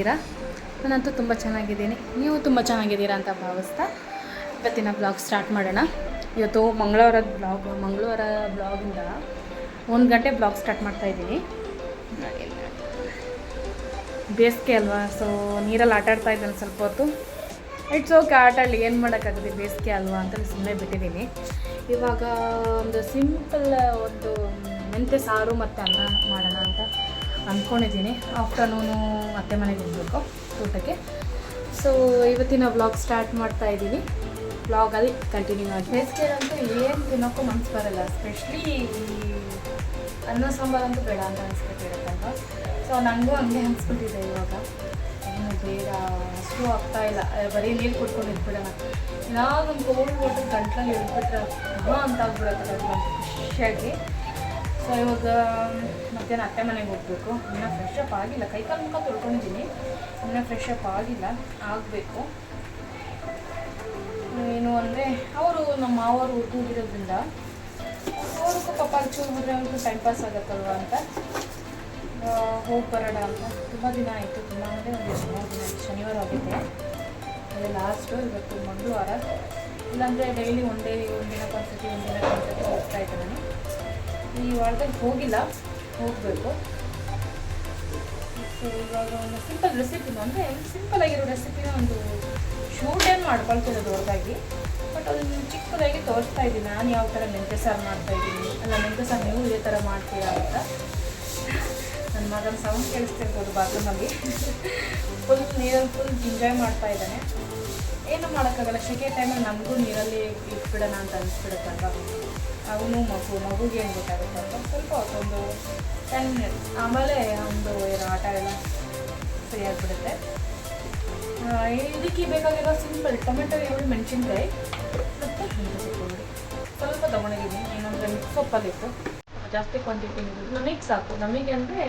ಹೇಗಿದ್ದೀರಾ ನಾನಂತೂ ತುಂಬ ಚೆನ್ನಾಗಿದ್ದೀನಿ. ನೀವು ತುಂಬ ಚೆನ್ನಾಗಿದ್ದೀರಾ ಅಂತ ಭಾವಿಸ್ತಾ ಇವತ್ತಿನ ಬ್ಲಾಗ್ ಸ್ಟಾರ್ಟ್ ಮಾಡೋಣ. ಇವತ್ತು ಮಂಗಳವಾರದ ಬ್ಲಾಗ್ ಮಂಗಳವಾರ ಬ್ಲಾಗಿಂದ ಒಂದು ಗಂಟೆ ಬ್ಲಾಗ್ ಸ್ಟಾರ್ಟ್ ಮಾಡ್ತಾಯಿದ್ದೀನಿ ಬೇಸಿಗೆ ಅಲ್ವಾ ಸೊ ನೀರಲ್ಲಿ ಆಟ ಆಡ್ತಾ ಇದ್ದಾನೆ ಸ್ವಲ್ಪ ಹೊತ್ತು. ಇಟ್ಸ್ ಓಕೆ ಆಟ ಆಡಲಿ, ಏನು ಮಾಡೋಕ್ಕಾಗುತ್ತೆ ಬೇಸಿಗೆ ಅಲ್ವಾ ಅಂತ ಸುಮ್ಮನೆ ಬಿಟ್ಟಿದ್ದೀನಿ. ಇವಾಗ ಒಂದು ಸಿಂಪಲ್ ಒಂದು ಮೆಂತ್ಯ ಸಾರು ಮತ್ತು ಅನ್ನ ಮಾಡೋಣ ಅಂತ ಅಂದ್ಕೊಂಡಿದ್ದೀನಿ. ಆಫ್ಟರ್ನೂನು ಅತ್ತೆ ಮನೆಗೆ ಹೋಗಬೇಕು ಊಟಕ್ಕೆ. ಸೊ ಇವತ್ತಿನ ವ್ಲಾಗ್ ಸ್ಟಾರ್ಟ್ ಮಾಡ್ತಾ ಇದ್ದೀನಿ. ವ್ಲಾಗಲ್ಲಿ ಕಂಟಿನ್ಯೂ ಮಾಡಿ ಬೇಸಿಗೆ ಅಂತೂ ಏನು ತಿನ್ನೋಕ್ಕೂ ಮನ್ಸು ಬರಲ್ಲ. ಸ್ಪೆಷಲಿ ಅನ್ನ ಸಾಂಬಾರು ಅಂತೂ ಬೇಡ ಅಂತ ಅನಿಸ್ಬಿಟ್ಟಿರುತ್ತಲ್ವ ಸೊ ನನಗೂ ಹಂಗೆ ಅನಿಸ್ಬಿಟ್ಟಿದೆ ಇವಾಗ. ಏನು ಬೇಡ, ಅಷ್ಟು ಆಗ್ತಾ ಇಲ್ಲ. ಬರೀ ನೀರು ಕುಡ್ಕೊಂಡು ಇದ್ಬಿಡೋಣ. ಏನಾದ್ರು ಒಂದು ಕೋಲ್ಡ್ ವಾಟರ್ ಗಂಟ್ಲಲ್ಲಿ ಇಟ್ಬಿಟ್ರೆ ಅಂತ ಆಗ್ಬಿಡುತ್ತೆ ಖುಷಿಯಾಗಿ. ಸೊ ಇವಾಗ ಮಧ್ಯಾಹ್ನ ಅತ್ತೆ ಮನೆಗೆ ಹೋಗಬೇಕು. ಇನ್ನೂ ಫ್ರೆಶ್ ಅಪ್ ಆಗಿಲ್ಲ. ಕೈಕಾಲು ಮುಖ ತೊಳ್ಕೊಂಡಿದ್ದೀನಿ. ಇನ್ನೂ ಫ್ರೆಶ್ ಅಪ್ ಆಗಿಲ್ಲ. ಆಗಬೇಕು. ಏನು ಅಂದರೆ, ಅವರು ನಮ್ಮ ಮಾವರು ಊರಿರೋದ್ರಿಂದ ಅವ್ರಿಗೂ ಪಾಪ ಚೂರು ಹೋದರೆ ಅವ್ರಿಗೂ ಟೈಮ್ ಪಾಸ್ ಆಗತ್ತಲ್ವ ಅಂತ ಹೋಗಿ ಬರೋಣ ಅಂತ. ತುಂಬ ದಿನ ಆಯಿತು. ತುಂಬ ಅಂದರೆ ಒಂದು ಎರಡು ಮೂರು ದಿನ ಶನಿವಾರ ಆಗಿದೆ ಅದೇ ಲಾಸ್ಟು ಇವತ್ತು ಮಂಗಳವಾರ. ಇಲ್ಲಾಂದರೆ ಡೈಲಿ ಒಂದೇ ಒಂದು ದಿನ ಒಂದ್ಸತಿ ಒಂದು ದಿನ ಒಂದ್ಸತಿ ಹೋಗ್ತಾ ಇದ್ದೆ ನಾನು. ಈ ವಾರದಲ್ಲಿ ಹೋಗಿಲ್ಲ, ಹೋಗಬೇಕು. ಸೊ ಇವಾಗ ಒಂದು ಸಿಂಪಲ್ ರೆಸಿಪಿನ ಅಂದರೆ ಸಿಂಪಲ್ ಆಗಿರೋ ರೆಸಿಪಿನ ಒಂದು ಶೂಟ್ ಏನು ಮಾಡ್ಕೊಳ್ತಿರೋದು ದೊಡ್ಡದಾಗಿ ಬಟ್ ಅದನ್ನು ಚಿಕ್ಕದಾಗಿ ತೋರಿಸ್ತಾ ಇದ್ದೀನಿ ನಾನು ಯಾವ ಥರ ಮೆಂತ್ಯ ಸಾರು ಮಾಡ್ತಾ ಇದ್ದೀನಿ ಅಲ್ಲ ಮೆಂತ್ಯ ಸಾರು ನೀವು ಇದೇ ಥರ ಮಾಡ್ತೀರಾ ಅಂತ. ಮಗನ ಸೌಂಡ್ ಕೇಳಿಸ್ತಿರ್ಬೋದು ಬಾತ್ರೂಮಲ್ಲಿ. ಫುಲ್ ನೀರಲ್ಲಿ ಫುಲ್ ಎಂಜಾಯ್ ಮಾಡ್ತಾ ಇದ್ದಾನೆ. ಏನು ಮಾಡೋಕ್ಕಾಗಲ್ಲ, ಸೆಕೆ ಟೈಮಲ್ಲಿ ನಮಗೂ ನೀರಲ್ಲಿ ಇಟ್ಬಿಡೋಣ ಅಂತ ಅನಿಸ್ಬಿಡುತ್ತಲ್ವ ಅವನು ಮಗು, ಮಗುಗೆ ಏನು ಅಂತ ಸ್ವಲ್ಪ ಒಂದು ಟೆನ್ ಮಿನಿಟ್ಸ್ ಆಮೇಲೆ ಒಂದು ಏನು ಆಟ ಎಲ್ಲ ಫ್ರೀ ಆಗಿಬಿಡುತ್ತೆ. ಇದಕ್ಕೆ ಬೇಕಾಗಿರೋ ಸಿಂಪಲ್ ಟೊಮೆಟೊ ಈರುಳ್ಳಿ ಮೆಣಸಿನ್ಕಾಯಿ ಮತ್ತು ಸ್ವಲ್ಪ ತೊಗೊಂಡಿದ್ದೀನಿ ಏನಂದರೆ ಮಿಕ್ಸ್ ಸೊಪ್ಪಲ್ಲಿತ್ತು ಜಾಸ್ತಿ ಕ್ವಾಂಟಿಟಿ ನಮಗೆ ಸಾಕು. ನಮಗೆ ಅಂದರೆ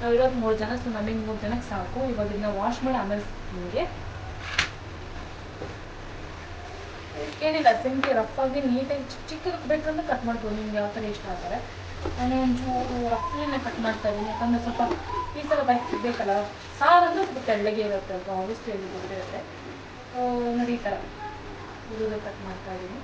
ನಾವು ಇರೋದು ಮೂರು ಜನ ಸೊ ನಮಗೆ ಮೂರು ಜನಕ್ಕೆ ಸಾಕು. ಇವಾಗ ಇದನ್ನ ವಾಶ್ ಮಾಡಿ ಆಮೇಲೆ ನಿಮಗೆ. ಏನಿಲ್ಲ ಸಿಂಪಿ ರಫಾಗಿ ನೀಟಾಗಿ ಚಿಕ್ಕ ಚಿಕ್ಕದಕ್ಕೆ ಬೇಕಂದ್ರೆ ಕಟ್ ಮಾಡ್ಬೋದು. ನಿಮ್ಗೆ ಯಾವ ಥರ ಇಷ್ಟ ಆಗ್ತಾರೆ. ನಾನು ಒಂಚೂರು ರಫ್ಲಿನೇ ಕಟ್ ಮಾಡ್ತಾ ಇದ್ದೀನಿ. ಯಾಕಂದರೆ ಸ್ವಲ್ಪ ಈ ಥರ ಬೈಕ್ ಬೇಕಲ್ಲ. ಸಾರು ಅಂದರೆ ಸ್ವಲ್ಪ ತೆಳ್ಳಗೆ ಇರುತ್ತೆ. ಆಬ್ವಿಯಸ್ಲಿ ಇರುತ್ತೆ. ನೋಡಿ ಈ ಥರ ಇದು ಕಟ್ ಮಾಡ್ತಾ ಇದ್ದೀನಿ.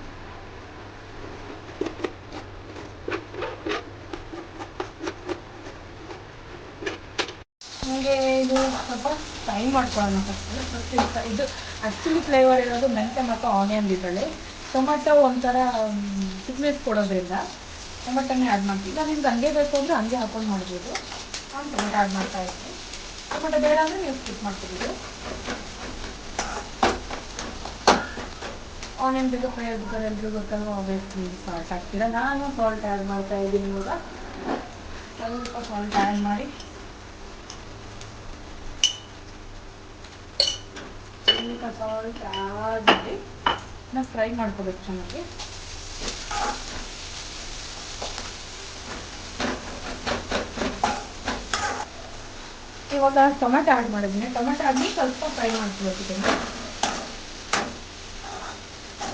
ಹಾಗೆ ಇದು ಸ್ವಲ್ಪ ಫ್ರೈ ಮಾಡ್ಕೊಳ್ಳೋಣ ಫಸ್ಟ್ ಇದು ಆ್ಯಕ್ಚುಲಿ ಫ್ಲೇವರ್ ಇರೋದು ಮೆಂತ್ಯ ಮತ್ತು ಆನಿಯನ್ ಇದರಲ್ಲಿ. ಟೊಮೆಟೊ ಒಂಥರ ಸಿಗ್ನೆಸ್ ಕೊಡೋದ್ರಿಂದ ಟೊಮೆಟೊನೇ ಆ್ಯಡ್ ಮಾಡ್ತೀವಿ. ನಾನು ನಿಮ್ಗೆ ಹಂಗೆ ಬೇಕು ಅಂದರೆ ಹಂಗೆ ಹಾಕೊಂಡು ಮಾಡ್ಬೋದು. ನಾನು ಟೊಮೆಟೊ ಆ್ಯಡ್ ಮಾಡ್ತಾ ಇದ್ದೀನಿ ಟೊಮೆಟೊ ಬೇಡ ಅಂದರೆ ನೀವು ಸ್ಕಿಪ್ ಮಾಡ್ಕೊಬೋದು. ಆನಿಯನ್ ಬೇಕು ಫ್ರೈ ಆಗ್ಬೇಕಾದ್ರೆ ಎಲ್ರಿಗೂ ಗೊತ್ತಲ್ಲ ಆಬ್ವಿಯಸ್ಲಿ ಸಾಲ್ಟ್ ಹಾಕ್ತೀರ? ನಾನು ಸಾಲ್ಟ್ ಆ್ಯಡ್ ಮಾಡ್ತಾ ಇದ್ದೀನಿ ಇವಾಗ. ಸ್ವಲ್ಪ ಸಾಲ್ಟ್ ಆ್ಯಡ್ ಮಾಡಿ. ಸ್ವಲ್ಪ ಸಾಲ್ಟ್ ಮಾಡಿ ನಾವು ಫ್ರೈ ಮಾಡ್ಕೋಬೇಕು ಚೆನ್ನಾಗಿ. ಇವಾಗ ಟೊಮೆಟೊ ಆ್ಯಡ್ ಮಾಡಿದ್ದೀನಿ. ಟೊಮೆಟೊ ಆದ್ಮೇಲೆ ಸ್ವಲ್ಪ ಫ್ರೈ ಮಾಡ್ಕೋಬೇಕು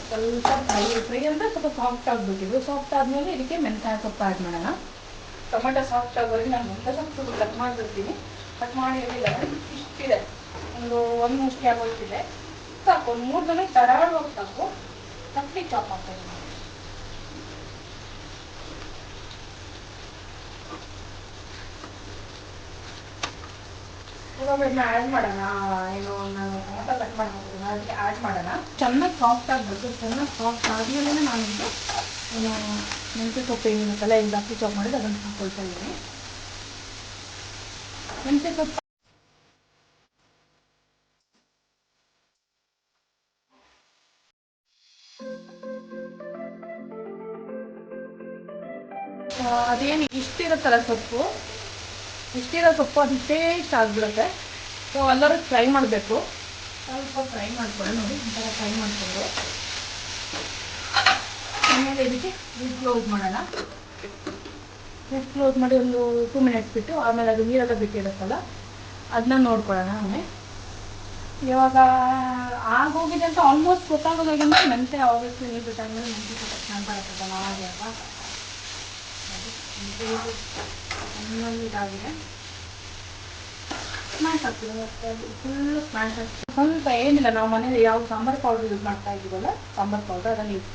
ಸ್ವಲ್ಪ ಫ್ರೈ ಫ್ರೈ ಅಂದರೆ ಸ್ವಲ್ಪ ಸಾಫ್ಟ್ ಆಗಬೇಕಿದು ಸಾಫ್ಟ್ ಆದಮೇಲೆ ಇದಕ್ಕೆ ಮೆಂತ್ಯ ಸೊಪ್ಪು ಆ್ಯಡ್ ಮಾಡೋಣ. ಟೊಮೆಟೊ ಸಾಫ್ಟ್ ಆಗೋವರೆಗೆ ನಾನು ಮೆಂತ್ಯ ಸೊಪ್ಪು ಕಟ್ ಮಾಡಿಬಿಡ್ತೀನಿ. ಕಟ್ ಮಾಡಿ ಇರಲಿಲ್ಲ ಇಷ್ಟಿದೆ. ಒಂದು ಒಂದು ಮುಷ್ಟಿ ಆಗೋಷ್ಟಿದೆ ಸಾಕು ಒಂದು ಮೂರು ಜನ ಹೋಗಿ ಸಾಕು. ತಕ್ಕಿ ಚಾಪ್ ಇದ್ದೀನಿ ಇವಾಗ ಇದನ್ನ ಆ್ಯಡ್ ಮಾಡೋಣ? ಏನು ನಾನು ಟೊಮೆಟೊ ಕಟ್ ಮಾಡ್ಬೋದು ಅದಕ್ಕೆ ಆ್ಯಡ್ ಮಾಡೋಣ? ಚೆನ್ನಾಗಿ ಸಾಫ್ಟ್ ಆಗಬೇಕು ಚೆನ್ನಾಗಿ ಸಾಫ್ಟ್ ಆದಮೇಲೆ ನಾನು ಏನು ಮೆಂತ್ಯ ಸೊಪ್ಪು ಏನಿರುತ್ತಲ್ಲ ಈಗ ಜಾಸ್ತಿ ಚಾಪ್ ಮಾಡಿದ್ದು ಅದನ್ನು ಹಾಕೊಳ್ತಾ ಇದ್ದೀನಿ. ಮೆಂತ್ಯ ಸೊಪ್ಪು ಅದೇನು ಇಷ್ಟಿರುತ್ತಲ್ಲ ಸೊಪ್ಪು? ಇಷ್ಟಿರೋ ಸೊಪ್ಪು ಅದು ಟೇಸ್ಟ್ ಆಗಿಬಿಡುತ್ತೆ. ಸೊ ಎಲ್ಲರೂ ಫ್ರೈ ಮಾಡಬೇಕು. ಸ್ವಲ್ಪ ಫ್ರೈ ಮಾಡ್ಕೊಳ್ಳಿ ನೋಡಿ ಒಂಥರ ಥರ ಫ್ರೈ ಮಾಡಿಕೊಂಡು. ಆಮೇಲೆ ಇದಕ್ಕೆ ಲಿಡ್ ಕ್ಲೋಸ್ ಮಾಡೋಣ. ಲಿಡ್ ಕ್ಲೋಸ್ ಮಾಡಿ ಒಂದು ಟೂ ಮಿನಿಟ್ಸ್ ಬಿಟ್ಟು, ಆಮೇಲೆ ಅದು ನೀರೆಲ್ಲ ಬಿಟ್ಟಿರುತ್ತಲ್ಲ, ಅದನ್ನ ನೋಡ್ಕೊಳ್ಳೋಣ ಆಮೇಲೆ. ಇವಾಗ ಆಗೋಗಿದೆ ಅಂತ ಆಲ್ಮೋಸ್ಟ್ ಗೊತ್ತಾಗೋದಾಗಿಂದ ಮೆಂತೆ ಆಬ್ವಿಯಸ್ಲಿ ನೀರು ಬಿಟ್ಟಾದ್ಮೇಲೆ ಮೆಂತೆ ಚೆನ್ನಾಗಿ ಬರುತ್ತಲ್ಲ ಹಾಗೆ ಅಲ್ವಾ? ಇದಾಗಿದೆ ಸ್ಮ್ಯಾಶ್ ಆಗ್ತದೆ ಫುಲ್ಲು ಸ್ಮ್ಯಾಶ್ ಆಗ್ತದೆ ಸ್ವಲ್ಪ ಏನಿಲ್ಲ ನಾವು ಮನೇಲಿ ಯಾವ ಸಾಂಬಾರು ಪೌಡರ್ ಯೂಸ್ ಮಾಡ್ತಾ ಇದ್ದೀವಲ್ಲ ಸಾಂಬಾರು ಪೌಡರ್ ಅದನ್ನು ಯೂಸ್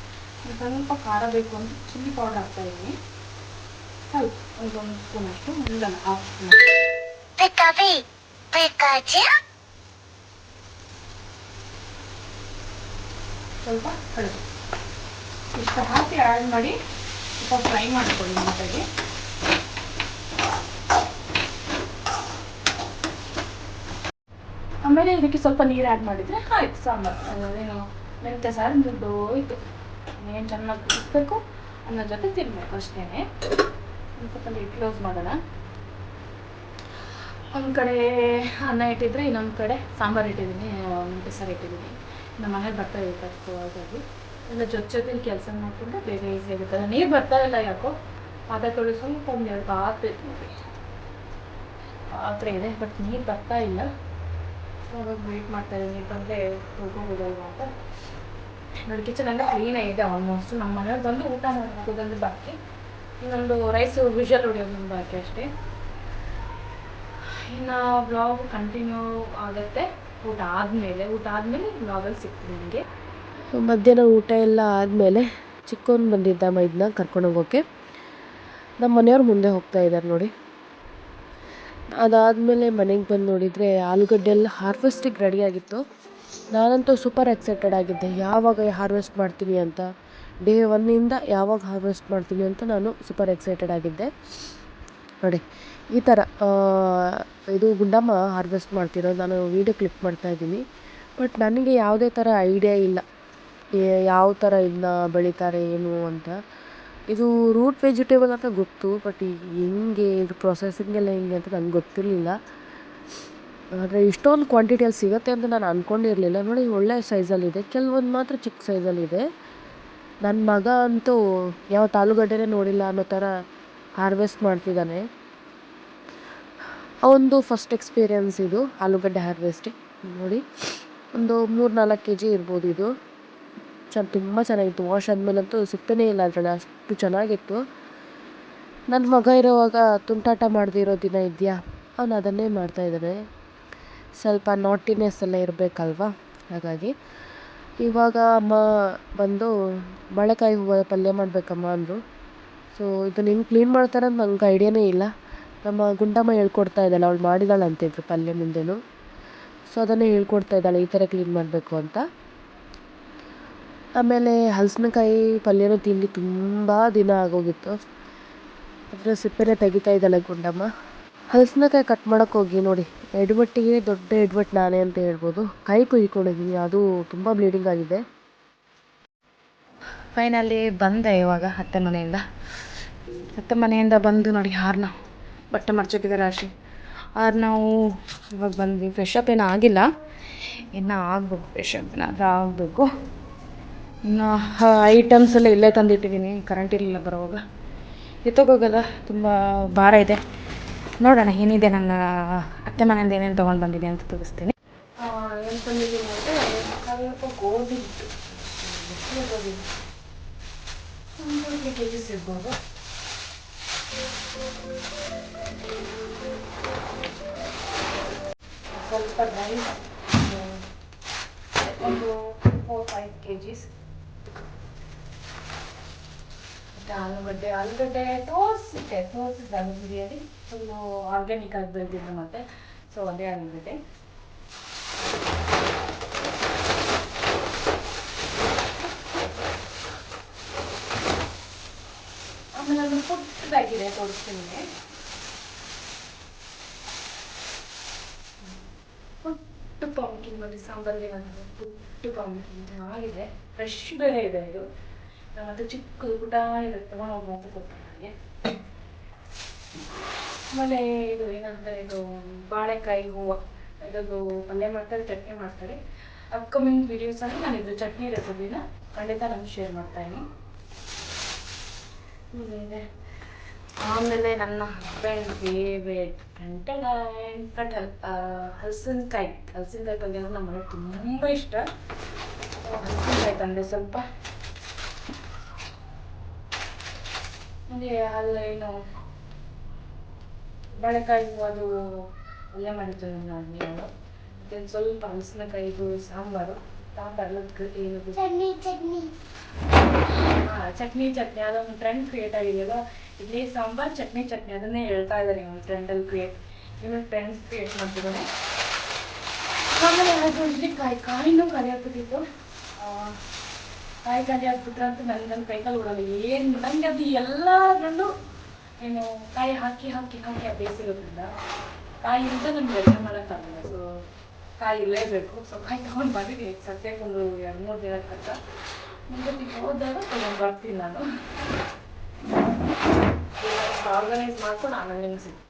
ಸ್ವಲ್ಪ ಖಾರ ಬೇಕು ಅಂತ ಚಿಲ್ಲಿ ಪೌಡರ್ ಹಾಕ್ತಾ ಇದ್ದೀನಿ. ಹೌದು ಒಂದು ಒಂದು ಸ್ಪೂನ್ ಅಷ್ಟು ಇಲ್ಲ ಹಾಫ್ ಸ್ಪೂನ್ ಸ್ವಲ್ಪ ಕಡುಬು ಇಷ್ಟ ಹಾಕಿ ಆ್ಯಡ್ ಮಾಡಿ ಸ್ವಲ್ಪ ಫ್ರೈ ಮಾಡ್ಕೊಳ್ಳಿ ನೀಟಾಗಿ. ಆಮೇಲೆ ಇದಕ್ಕೆ ಸ್ವಲ್ಪ ನೀರು ಆ್ಯಡ್ ಮಾಡಿದರೆ ಆಯ್ತು, ಸಾಂಬಾರು. ಏನು, ಮೆಂತ್ಯ, ಸಾರು, ದುಡ್ಡು ಹೋಯ್ತು. ಏನು ಚೆನ್ನಾಗಿ ಕುದಿಸ್ಬೇಕು ಅನ್ನೋ ಜೊತೆ ತಿನ್ನಬೇಕು ಅಷ್ಟೇ ಸ್ವಲ್ಪ ಕ್ಲೋಸ್ ಮಾಡೋಣ. ಒಂದು ಕಡೆ ಅನ್ನ ಇಟ್ಟಿದ್ರೆ ಇನ್ನೊಂದು ಕಡೆ ಸಾಂಬಾರು ಇಟ್ಟಿದ್ದೀನಿ ಮೆಂತ್ಯ, ಸಾರು ಇಟ್ಟಿದ್ದೀನಿ. ನಮ್ಮ ಮನೇಲಿ ಬರ್ತಾ ಇರ್ಬೇಕು, ಹಾಗಾಗಿ. ಎಲ್ಲ ಜೊತೆ ಕೆಲಸ ಮಾಡ್ಕೊಂಡ್ರೆ ಬೇಗ ಈಸಿ ಆಗುತ್ತೆ. ನೀರು ಬರ್ತಾ ಇಲ್ಲ ಯಾಕೋ? ಪಾತ್ರೆ ತೊಳೆದು ಸ್ವಲ್ಪ ಒಂದು ಎರಡು ಪಾತ್ರೆ ಪಾತ್ರೆ ಇದೆ ಬಟ್ ನೀರು ಬರ್ತಾ ಇಲ್ಲ. ಅವಾಗ ವೆಯ್ಟ್ ಮಾಡ್ತಾ ಇದ್ದೀನಿ. ನೀರು ಬಂದರೆ ಹೋಗೋದಲ್ವಾ ಅಂತ. ನೋಡಿ ಕಿಚನ್ ಎಲ್ಲ ಕ್ಲೀನಾಗಿ ಇದೆ ಆಲ್ಮೋಸ್ಟ್ ನಮ್ಮ ಮನೆಯವ್ರು ಬಂದು ಊಟ ಮಾಡೋದಂದ್ರೆ ಬಾಕಿ. ಇನ್ನೊಂದು ರೈಸು ವಿಷಲ್ ಹೊಡಿಯೋದೊಂದು ಬಾಕಿ ಅಷ್ಟೇ. ಇನ್ನು ಬ್ಲಾಗ್ ಕಂಟಿನ್ಯೂ ಆಗುತ್ತೆ. ಊಟ ಆದಮೇಲೆ ಊಟ ಆದಮೇಲೆ ಬ್ಲಾಗಲ್ಲಿ ಸಿಗ್ತೀನಿ ನಿಮಗೆ. ಮಧ್ಯಾಹ್ನ ಊಟ ಎಲ್ಲ ಆದಮೇಲೆ ಚಿಕ್ಕವನು ಬಂದಿದ್ದ ಮೈದನ್ನ ಕರ್ಕೊಂಡು ಹೋಗೋಕ್ಕೆ ನಮ್ಮ ಮನೆಯವ್ರು ಮುಂದೆ ಹೋಗ್ತಾ ಇದ್ದಾರೆ ನೋಡಿ. ಅದಾದಮೇಲೆ ಮನೆಗೆ ಬಂದು ನೋಡಿದರೆ ಆಲೂಗಡ್ಡೆ ಎಲ್ಲ ಹಾರ್ವೆಸ್ಟಿಗೆ ರೆಡಿ ಆಗಿತ್ತು. ನಾನಂತೂ ಸೂಪರ್ ಎಕ್ಸೈಟೆಡ್ ಆಗಿದ್ದೆ. ಯಾವಾಗ ಹಾರ್ವೆಸ್ಟ್ ಮಾಡ್ತೀನಿ ಅಂತ? ಡೇ ಒನ್ನಿಂದ ಯಾವಾಗ ಹಾರ್ವೆಸ್ಟ್ ಮಾಡ್ತೀನಿ ಅಂತ ನಾನು ಸೂಪರ್ ಎಕ್ಸೈಟೆಡ್ ಆಗಿದ್ದೆ. ನೋಡಿ, ಈ ಥರ ಇದು ಗುಂಡಮ್ಮ ಹಾರ್ವೆಸ್ಟ್ ಮಾಡ್ತಿರೋದು. ನಾನು ವೀಡಿಯೋ ಕ್ಲಿಕ್ ಮಾಡ್ತಾ ಇದ್ದೀನಿ. ಬಟ್ ನನಗೆ ಯಾವುದೇ ಥರ ಐಡಿಯಾ ಇಲ್ಲ. ಯಾವ ಥರ ಇದನ್ನ ಬೆಳೀತಾರೆ ಏನು ಅಂತ. ಇದು ರೂಟ್ ವೆಜಿಟೇಬಲ್ ಅಂತ ಗೊತ್ತು ಬಟ್ ಹೆಂಗೆ ಇದು ಪ್ರೊಸೆಸಿಂಗ್ ಎಲ್ಲ ಹೆಂಗೆ ಅಂತ ನಂಗೆ ಗೊತ್ತಿರಲಿಲ್ಲ. ಆದರೆ ಇಷ್ಟೊಂದು ಕ್ವಾಂಟಿಟಿಯಲ್ಲಿ ಸಿಗುತ್ತೆ ಅಂತ ನಾನು ಅಂದ್ಕೊಂಡಿರಲಿಲ್ಲ ನೋಡಿ, ಒಳ್ಳೆ ಸೈಜಲ್ಲಿದೆ ಕೆಲವೊಂದು ಮಾತ್ರ ಚಿಕ್ಕ ಸೈಜಲ್ಲಿದೆ ನನ್ನ ಮಗ ಅಂತೂ ಯಾವ ಆಲೂಗಡ್ಡೆನೇ ನೋಡಿಲ್ಲ ಅನ್ನೋ ಥರ ಹಾರ್ವೆಸ್ಟ್ ಮಾಡ್ತಿದ್ದಾನೆ ಅವನದು ಫಸ್ಟ್ ಎಕ್ಸ್ಪೀರಿಯನ್ಸ್ ಇದು, ಆಲೂಗಡ್ಡೆ ಹಾರ್ವೆಸ್ಟಿಂಗ್ ನೋಡಿ, ಒಂದು ಮೂರು ನಾಲ್ಕು ಕೆ ಜಿ ಇರ್ಬೋದು ಇದು. ಚೆನ್ನ ತುಂಬ ಚೆನ್ನಾಗಿತ್ತು. ವಾಶ್ ಆದಮೇಲಂತೂ ಸಿಗ್ತಾನೇ ಇಲ್ಲ ಅದರಲ್ಲಿ. ಅಷ್ಟು ಚೆನ್ನಾಗಿತ್ತು. ನನ್ನ ಮಗ ಇರೋವಾಗ ತುಂಟಾಟ ಮಾಡದೇ ದಿನ ಇದೆಯಾ? ಅವನು ಅದನ್ನೇ ಮಾಡ್ತಾಯಿದ್ದಾನೆ ಸ್ವಲ್ಪ ನಾಟಿನೆಸ್ ಎಲ್ಲ ಇರಬೇಕಲ್ವಾ? ಹಾಗಾಗಿ ಇವಾಗ ಅಮ್ಮ ಬಂದು ಬಾಳೆಕಾಯಿ ಹೂವು ಪಲ್ಯ ಮಾಡಬೇಕಮ್ಮ ಅಂದರು. ಸೊ ಇದನ್ನು ಹೆಂಗೆ ಕ್ಲೀನ್ ಮಾಡ್ತಾರೆ ಅಂತ ನಂಗೆ ಐಡಿಯಾನೇ ಇಲ್ಲ. ನಮ್ಮ ಗುಂಡಮ್ಮ ಹೇಳ್ಕೊಡ್ತಾ ಇದ್ದಾಳೆ. ಅವಳು ಮಾಡಿದಾಳೆ ಅಂತಿದ್ರು ಪಲ್ಯ ಮುಂದೆಯೂ ಸೊ ಅದನ್ನೇ ಹೇಳ್ಕೊಡ್ತಾ ಇದ್ದಾಳೆ. ಈ ಥರ ಕ್ಲೀನ್ ಮಾಡಬೇಕು ಅಂತ. ಆಮೇಲೆ ಹಲಸಿನಕಾಯಿ ಪಲ್ಯನೂ ತಿಂದು ತುಂಬ ದಿನ ಆಗೋಗಿತ್ತು. ಅದರ ಸಿಪ್ಪೆನೇ ತೆಗಿತಾ ಇದ್ದಾಳೆ ಗುಂಡಮ್ಮ. ಹಲಸಿನಕಾಯಿ ಕಟ್ ಮಾಡೋಕೆ ಹೋಗಿ ನೋಡಿ, ಎಡವಟ್ಟಿಗೆ ದೊಡ್ಡ ಎಡವಟ್ಟು ನಾನೇ ಅಂತ ಹೇಳ್ಬೋದು. ಕೈ ಕುಯ್ಕೊಂಡಿದ್ದೀನಿ ಅದು ತುಂಬ ಬ್ಲೀಡಿಂಗ್ ಆಗಿದೆ. ಫೈನಲಿ ಬಂದೆ ಇವಾಗ ಅತ್ತೆ ಮನೆಯಿಂದ. ಅತ್ತೆ ಮನೆಯಿಂದ ಬಂದು ನೋಡಿ ಹಾರನ ಬಟ್ಟೆ ಮರ್ಚೋಕಿದೆ ರಾಶಿ. ಆರು ನಾವು ಇವಾಗ ಬಂದ್ವಿ. ಫ್ರೆಶ್ ಅಪ್ ಏನೂ ಆಗಿಲ್ಲ. ಇನ್ನೂ ಆಗಬೇಕು ಫ್ರೆಶ್ ಅಪ್ ಏನಾದರೂ ಆಗಬೇಕು. ಇನ್ನು ಐಟಮ್ಸ್ ಎಲ್ಲ ಇಲ್ಲೇ ತಂದಿಟ್ಟಿದ್ದೀನಿ ಕರೆಂಟ್ ಇರಲಿಲ್ಲ ಬರೋವಾಗ ಎತ್ತೋಗೋಗಲ್ಲ ತುಂಬ ಭಾರ ಇದೆ. ನೋಡೋಣ, ಏನಿದೆ ನನ್ನ ಅತ್ತೆ ಮನೆಯಿಂದ ಏನೇನು ತೊಗೊಂಡು ಬಂದಿದ್ದೀನಿ ಅಂತ ತೋರಿಸ್ತೀನಿ. ಏನು ಸ್ವಲ್ಪ ಕೆ ಸ್ವಲ್ಪ ಒಂದು ಫೋರ್ ಫೈವ್ ಕೆ ಜಿಸ್ ಮತ್ತು ಆಲೂಗಡ್ಡೆ ಆಲೂಗಡ್ಡೆ ತೋರಿಸಿದ್ದೆ ತೋರಿಸಿದ್ದೆ ಅದು ಬಿರಿಯಾನಿ. ಒಂದು ಆರ್ಗ್ಯಾನಿಕ್ ಆಗಿ ಬೆಳೆದಿದ್ದು ಮತ್ತೆ. ಸೊ ಅದೇ ಆಲೂಗಡ್ಡೆ. ಆಮೇಲೆ ಅದು ಪುಟ್ಟದಾಗಿದೆ ತೋರಿಸ್ತೀನಿ ಪುಟ್ಟ ಪಂಪ್ಕಿನ್ ಬಂದು ಸಾಂಬಾರಿಗೆ ಪುಟ್ಟು ಪಂಪ್ಕಿನ್ ಪಂಕಿನ್ ಚೆನ್ನಾಗಿದೆ ಫ್ರೆಶ್ ಬೆಳೆ ಇದೆ ಇದು. ಮತ್ತು ಚಿಕ್ಕದು ಗುಡ್ಡ ಇರುತ್ತೆ ಒಳಗೆ ಗೊತ್ತಾಗೆ ಆಮೇಲೆ ಇದು ಏನಂದರೆ, ಇದು ಬಾಳೆಕಾಯಿ ಹೂವು. ಇದ್ರದ್ದು ಪಲ್ಯ ಮಾಡ್ತಾರೆ, ಚಟ್ನಿ ಮಾಡ್ತಾರೆ. ಅಪ್ಕಮಿಂಗ್ ವಿಡಿಯೋಸಲ್ಲಿ ನಾನು ಇದು ಚಟ್ನಿ ರೆಸಿಪಿನ ಖಂಡಿತ ನಾನು ಶೇರ್ ಮಾಡ್ತಾ ಇದ್ದೀನಿ. ಆಮೇಲೆ ಆಮೇಲೆ ನನ್ನ ಹಸ್ಬೆಂಡ್ ಫೇವ್ರೇಟ್ ಕಟಲ್ ಕಟಲ್ ಹಲಸಿನಕಾಯಿ. ಹಲಸಿನಕಾಯಿ ಪಲ್ಯ ಅಂದ್ರೆ ನಮ್ಮ ಮನೆಗೆ ತುಂಬ ಇಷ್ಟ. ಹಲಸಿನಕಾಯಿ ತಂದೆ ಸ್ವಲ್ಪ ಹಾಗೆ ಅಲ್ಲ ಏನು ಬಾಳೆಕಾಯಿ ಅದು ಪಲ್ಯ ಮಾಡಿದ್ದೇವೆ ನಾನು ಮತ್ತು ಸ್ವಲ್ಪ ಹಲಸಿನಕಾಯಿದು ಸಾಂಬಾರು ಸಾಂಬಾರು ಏನು ಚಟ್ನಿ ಚಟ್ನಿ. ಹಾ, ಚಟ್ನಿ ಚಟ್ನಿ. ಅದೊಂದು ಟ್ರೆಂಡ್ ಕ್ರಿಯೇಟ್ ಆಗಿದೆಯಲ್ಲ ಇಡ್ಲಿ ಸಾಂಬಾರ್ ಚಟ್ನಿ ಚಟ್ನಿ ಅದನ್ನೇ ಹೇಳ್ತಾ ಇದ್ದಾರೆ ಇವನು ಟ್ರೆಂಡಲ್ಲಿ ಕ್ರಿಯೇಟ್ ಇವನು ಟ್ರೆಂಡ್ಸ್ ಕ್ರಿಯೇಟ್ ಮಾಡ್ತಿದ್ದಾನೆ ಆಮೇಲೆ ಇಡ್ಲಿ ಕಾಯಿ ಕಾಯಿನೂ ಖಾಲಿ ಕಾಯಿ ಖಾಲಿ ಆಗ್ಬಿಟ್ರೆ ಅಂತ ನನ್ನ ನನ್ನ ಕೈಕಾಲು ಬಿಡಲ್ಲ ಏನು ನನಗೆ ಅದು ಎಲ್ಲದರಲ್ಲೂ ಏನು ಕಾಯಿ ಹಾಕಿ ಹಾಕಿ ಹಾಕಿ ಬೇಯಿಸಿರೋದ್ರಿಂದ ಕಾಯಿಯಿಂದ ನನಗೆ ಯೋಚನೆ ಮಾಡೋಕ್ಕಾಗಲ್ಲ ಸೊ ಕಾಯಿ ಇರಲೇಬೇಕು. ಸೊ ಕಾಯಿ ತೊಗೊಂಡು ಬಂದಿದ್ದೀನಿ. ಸದ್ಯಕ್ಕೆ ಒಂದು ಎರಡು ಮೂರು ದಿನ ಕಷ್ಟ ಮುಂದೆ ಹೋದಾಗ ತೊಗೊಂಡು ಬರ್ತೀನಿ ನಾನು. ಆರ್ಗನೈಸ್ ಮಾಡ್ಕೊಂಡು ಆಮೇಲೆ ನಿಮ್ಗೆ ಸಿಗ್ತೀನಿ.